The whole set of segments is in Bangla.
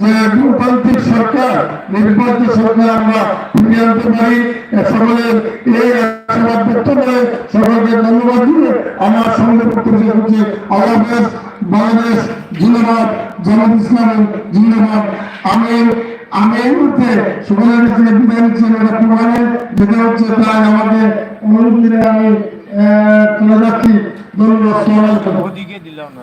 যে গণতান্ত্রিক সরকার, নির্বাচিত সরকার আমরা ফিরিয়ে আনতে সকলের এই আশীর্বাদ ব্যক্ত করে সকলকে ধন্যবাদ দিয়ে আমার সঙ্গে বক্তব্য হচ্ছে আল্লাহ বাংলাদেশ জিন্দাবাদ, জামাত ইসলাম জিন্দাবাদ। আমি আমি এই মুহূর্তে সকলের থেকে বিদায় নিচ্ছি এটা প্রমাণে যেটা হচ্ছে, তাই আমাকে অনুরোধ আমি চলে যাচ্ছি ধন্যবাদ। দিলাম না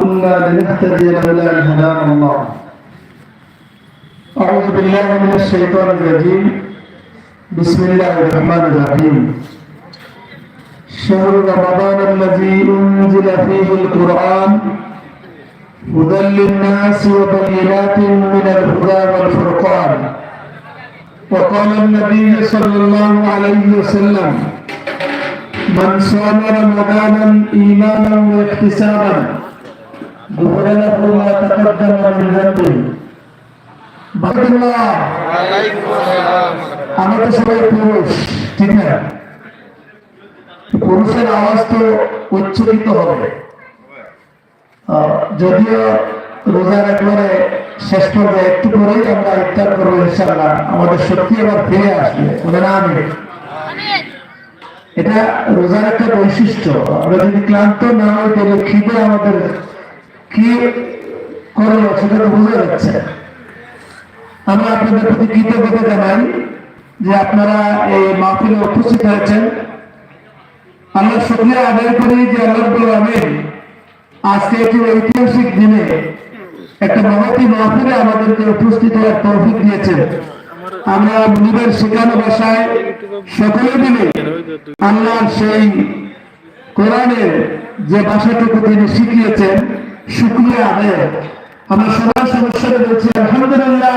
كنا لنهتدي لولا ان هدانا الله. أعوذ بالله من الشيطان الرجيم. بسم الله الرحمن الرحيم. شهر رمضان الذي أنزل فيه القرآن. هدى للناس وبينات من الهدى والفرقان. وقال النبي صلى الله عليه وسلم من صام رمضانا إيمانا واحتسابا পুরুষের আওয়াজ তো উচ্চকিত হবে। যদিও রোজার একবারে শেষ করবে একটু করেই আমরা ইত্যাদ করব ইনশাল্লাহ আমাদের সত্যি আবার ফিরে আসবে ওদের নাম এটা রোজার একটা বৈশিষ্ট্য। আমরা যদি ক্লান্ত না হয় তাহলে খিদে আমাদের কি করল সেটা তো বোঝা যাচ্ছে। আমরা আপনাদের প্রতি কৃতজ্ঞতা জানাই যে আপনারা এই মাহফিলে উপস্থিত হয়েছেন। আমরা শুক্রিয়া আদায় করি যে আল্লাহ আমিন আজকে একটি ঐতিহাসিক দিনে একটা মহতি মাহফিলে আমাদেরকে উপস্থিত হওয়ার তৌফিক দিয়েছেন। আমরা মুনিবের শেখানো ভাষায় সকলে মিলে আল্লাহর সেই কোরআনের যে ভাষাটুকু তিনি শিখিয়েছেন শুক্রিয়া আদায়। আমরা সবার সমস্যা বলছি আলহামদুলিল্লাহ।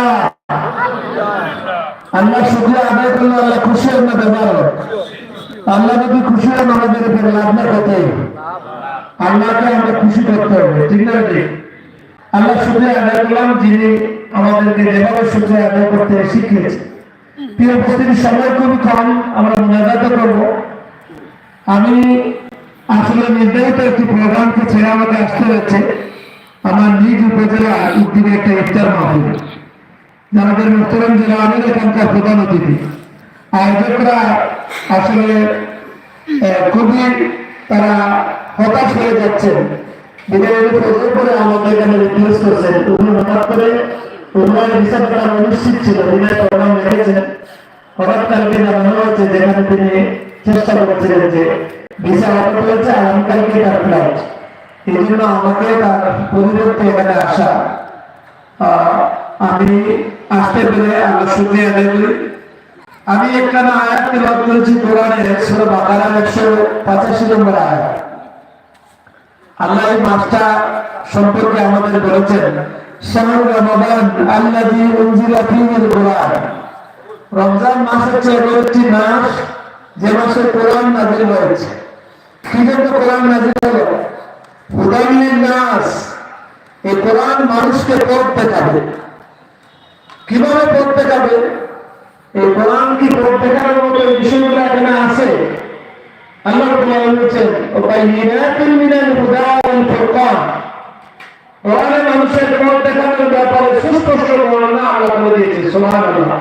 আল্লাহ শুক্রিয়া আদায় করলে, আল্লাহ খুশি হন না ব্যাপার আল্লাহ যদি খুশি হন আমাদের উপর লাভ না আল্লাহকে আমরা খুশি করতে হবে, ঠিক না ঠিক আল্লাহ শুক্রিয়া আদায় করলাম, যিনি আমাদেরকে যেভাবে শুক্রিয়া আদায় করতে শিখিয়েছে প্রিয় উপস্থিতির সময় খুবই কম আমরা মোনাজাত করব। আমি আসলে নির্ধারিত একটি প্রোগ্রামকে ছেড়ে আমাকে আসতে হচ্ছে। আমার নিজ উপজেলা উদ্দিনে একটা ইফতার মাহফিল। আমাদের মুস্তরাম জেলা আমির এখানকার প্রধান অতিথি। আয়োজকরা আসলে খুবই তারা হতাশ হয়ে যাচ্ছেন। করে আমাদের এখানে উনি হঠাৎ করে হিসাব করা ছিল। রেখেছেন। হঠাৎ যেখানে তিনি চেষ্টা করেছিলেন যে ভিসা অফার করেছে আগামীকালকে তার ফ্লাইট এই জন্য আমাকে তার পরিবর্তে এখানে আসা আমি আসতে পেরে আল্লাহ শুক্রিয়া আদায় আমি একখানা আয়াত তেলাওয়াত করেছি কোরআনের সূরা বাকারার 185 নম্বর আয়াত আল্লাহ এই মাসটা সম্পর্কে আমাদের বলেছেন কোরআন রমজান মাস হচ্ছে একটি মাস যে মাসে কোরআন নাযিল হয়েছে। কি জন্য কোরআন নাযিল হলো? হুদান নাস এই কোরআন মানুষকে পথ দেখাবে। কীভাবে পথ দেখাবে? এই কোরআন কি পথ দেখানোর মতো বিষয়গুলো এখানে আছে? আল্লাহ আলামিন বলেছেন ও বাইনাতুল মিনাল হুদা ফুরকান। কোরআনে মানুষের পথ দেখানোর ব্যাপারে সুস্পষ্ট বর্ণনা আল্লাহ দিয়েছে সুবহানাল্লাহ।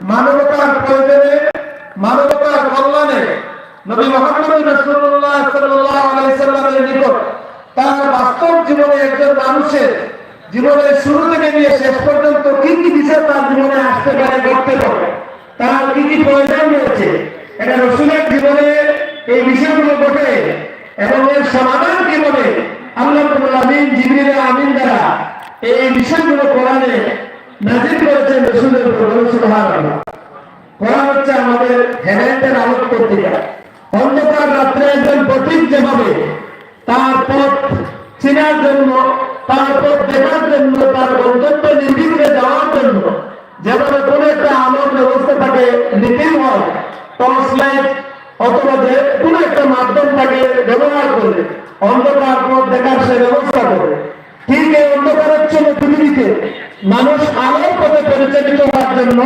মানবতার প্রয়োজনে, মানবতার কল্যাণে নবী মোহাম্মদ রাসূলুল্লাহ সাল্লাল্লাহু আলাইহি সাল্লামের নিকট তার বাস্তব জীবনে একজন মানুষের জীবনের শুরু থেকে নিয়ে শেষ পর্যন্ত কি কি বিষয় তার জীবনে আসতে পারে করতে পারে, তার কি কি প্রয়োজন রয়েছে, এটা রসুলের জীবনে এই বিষয়গুলো ঘটে এবং এর সমাধান জীবনে আল্লাহ আমিন জিবরিল আমিন দ্বারা এই বিষয়গুলো কোরআনে নাজির করেছেন রসুলের উপর কোরআন হচ্ছে আমাদের হেদায়েতের আলোক পত্রিকা অন্ধকার রাত্রে একজন পথিক যেভাবে তার পথ চেনার জন্য, তার পথ দেখার জন্য, তার গন্তব্য নির্বিঘ্নে যাওয়ার জন্য যেভাবে কোন একটা আলোর ব্যবস্থা থাকে নিতেই হয় টর্চ লাইট অথবা যে কোন একটা মাধ্যম তাকে ব্যবহার করে অন্ধকার পথ দেখার সে ব্যবস্থা করে ঠিক এই অন্ধকারাচ্ছন্ন পৃথিবীতে মানুষ আলোর পথে পরিচালিত হওয়ার জন্য,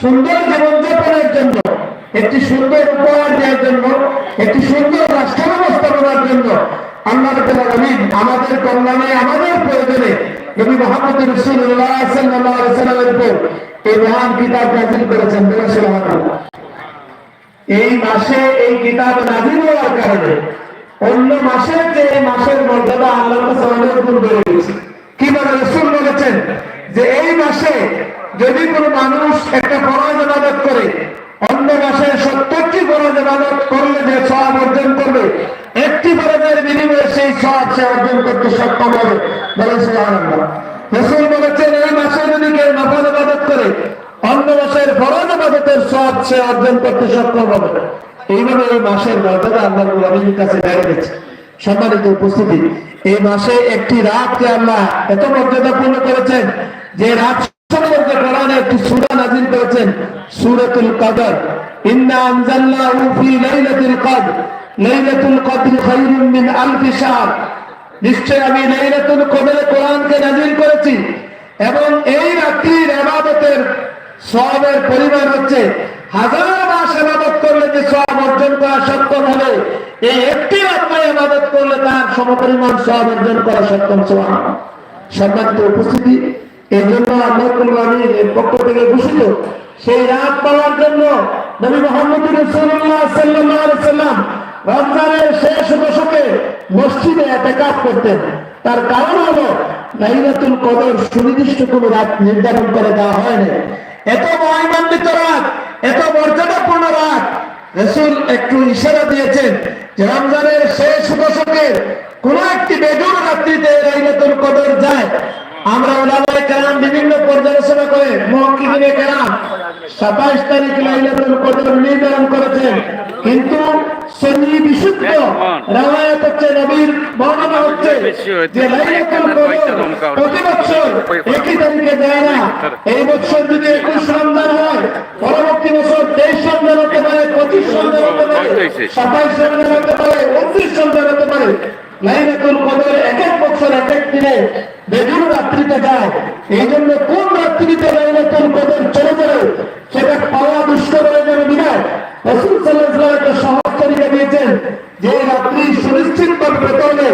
সুন্দর জীবনযাপনের জন্য, একটি সুন্দর উপহার দেওয়ার জন্য, একটি সুন্দর রাষ্ট্র ব্যবস্থা করার জন্য আল্লাহ আলামিন আমাদের কল্যাণে, আমাদের প্রয়োজনে নবী মুহাম্মদ রাসূলুল্লাহ সাল্লাল্লাহু আলাইহি সাল্লামের উপর এই মহান কিতাব নাযিল করেছেন এই মাসে এই কিতাব নাযিল হওয়ার কারণে অন্য মাসের যে মাসের মর্যাদা কাছে অনেক গুণ বেড়ে গেছে। কি বলে রাসূল বলেছেন যে এই মাসে যদি কোনো মানুষ একটা ফরজ ইবাদত করে, অন্য মাসে সত্তরটি ফরজ ইবাদত করলে যে সওয়াব অর্জন করবে, একটি ফরজের বিনিময়ে সেই সওয়াব সে অর্জন করতে সক্ষম হবে। বলে সুবহানাল্লাহ। রাসূল বলেছেন, এই মাসে যদি কেউ নফল ইবাদত করে, অন্য মাসের ফরজ ইবাদতের সওয়াব সে অর্জন করতে সক্ষম হবে। এইভাবে এই মাসের মর্যাদা আল্লাহ কাছে বেড়ে গেছে সম্মানিত উপস্থিতি। এই মাসে একটি রাতকে আল্লাহ এত মর্যাদাপূর্ণ করেছেন যে রাত সম্পর্কে কোরআনে একটি সূরা নাযিল করেছেন, সূরাতুল কদর। ইন্না আনজালনাহু ফি লাইলাতুল কদর লাইলাতুল কদর মিন শাহর। নিশ্চয় আমি লাইলাতুল কদরে কোরআনকে নাযিল করেছি এবং এই রাত্রির ইবাদতের সওয়াবের পরিমাণ হচ্ছে হাজার মাস ইবাদত করলে যে সওয়াব অর্জন করা সক্ষম হবে। এই একটি রাত্রে ইবাদত করলে তার সমপরিমাণ সওয়াব অর্জন করা সক্ষম সম্মানিত উপস্থিতি এই জন্য পক্ষ থেকে ঘোষিত সেই রাত পাওয়ার জন্য নবী রমজানের শেষ দশকে মসজিদে করতেন। তার কারণ হলো লাইলাতুল কদর সুনির্দিষ্ট কোনো রাত নির্ধারণ করে দেওয়া হয়নি। এত মহিমান্বিত রাত, এত মর্যাদাপূর্ণ রাত রসুল একটু ইশারা দিয়েছেন যে রমজানের শেষ দশকের কোন একটি বেজুর রাত্রিতে লাইলাতুল কদর যায়। আমরা ওলামায়ে কেরাম বিভিন্ন পর্যালোচনা করে মুহাক্কিকিনে কেরাম 27 তারিখ লাইলাতুল কদর নির্ধারণ করেছেন। কিন্তু সহি বিশুদ্ধ রাওয়ায়াত হচ্ছে নবীর বর্ণনা হচ্ছে যে লাইলাতুল কদর প্রতি বছর একই তারিখে যায় না। এই বছর যদি একুশ রমজান হয়, পরবর্তী বছর তেইশ রমজান হতে পারে পঁচিশ রমজান হতে পারে সাতাইশ রমজান হতে পারে উনত্রিশ রমজান হতে পারে লাইলাতুল কদর এক এক বছর এক এক দিনে বেজুর রাত্রিতে যায় এই জন্য সেটা পাওয়া দুষ্কর হয়ে যাবে বিনা সহজ তরিকা দিয়েছেন যে রাত্রি সুনিশ্চিত ভাবে পেতে হলে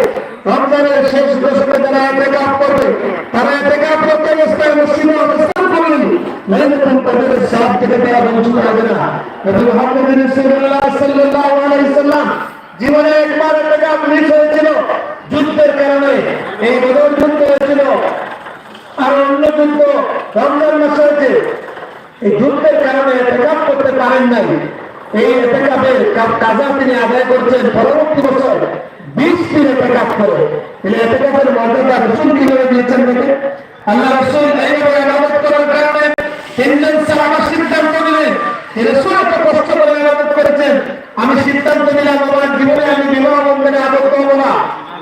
রমজানের শেষ দশকে যারা এতেকাপ করবে তারা এতেকাপ করতে অবস্থায় মসজিদে অবস্থান করলেন লাইলাতুল কদরের সব থেকে তারা বঞ্চিত হবে না নবী মুহাম্মদ রাসূলুল্লাহ জীবনে একবার এতেকাপ মিস হয়েছিল যুদ্ধের কারণে। এই বদর যুদ্ধ হয়েছিল। আর অন্য যুদ্ধ রমজান মাস হয়েছে। এই যুদ্ধের কারণে এতেকাপ করতে পারেন নাই। এই কাজা তিনি আদায় করছেন পরবর্তী বছর। বিশ দিন এতেকাপ মর্যাদা রসুল কীভাবে দিয়েছেন দেখে আল্লাহ রসুল এইভাবে আবাদত করার কারণে তিনজন সাহাবা সিদ্ধান্ত নিলেন তিনি রসুল এত কষ্ট করে আবাদত করেছেন আমি সিদ্ধান্ত নিলাম আমার জীবনে আমি বিবাহ বন্ধনে আবদ্ধ হব না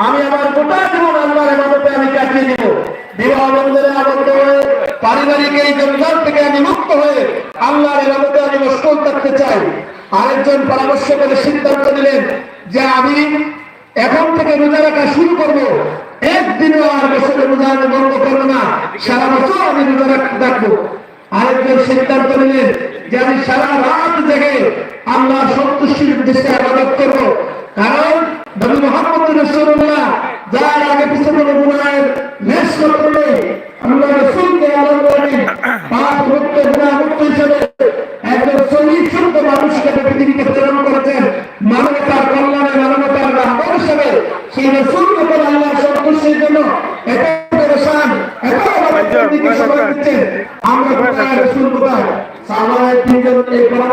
আমি আমার গোটা জীবন আল্লাহর ইবাদতে আমি কাটিয়ে দিব বিবাহ বন্ধনে আবদ্ধ হয়ে পারিবারিক এই জঞ্জাল থেকে আমি মুক্ত হয়ে আল্লাহর ইবাদতে আমি মশগুল থাকতে চাই আরেকজন পরামর্শ করে সিদ্ধান্ত নিলেন যে আমি এখন থেকে রোজা রাখা শুরু করব। একদিনও আর বছরে রোজা বন্ধ করব না। সারা বছর আমি রোজা রাখ- রাখব। আরেকজন সিদ্ধান্ত নিলেন যে আমি সারা রাত জেগে আল্লাহর সন্তুষ্টির উদ্দেশ্যে আবাদত করব। কারণ মোহাম্মদ রসুল্লাহ যার আগে পিছনে নেশ করলে আল্লাহ রসুলকে আলম করেন এত পরেশান এত আমাদের দিকে সময় দিচ্ছে আমরা কোথায় রসুল কোথায় সাহাবায়ে তিনজন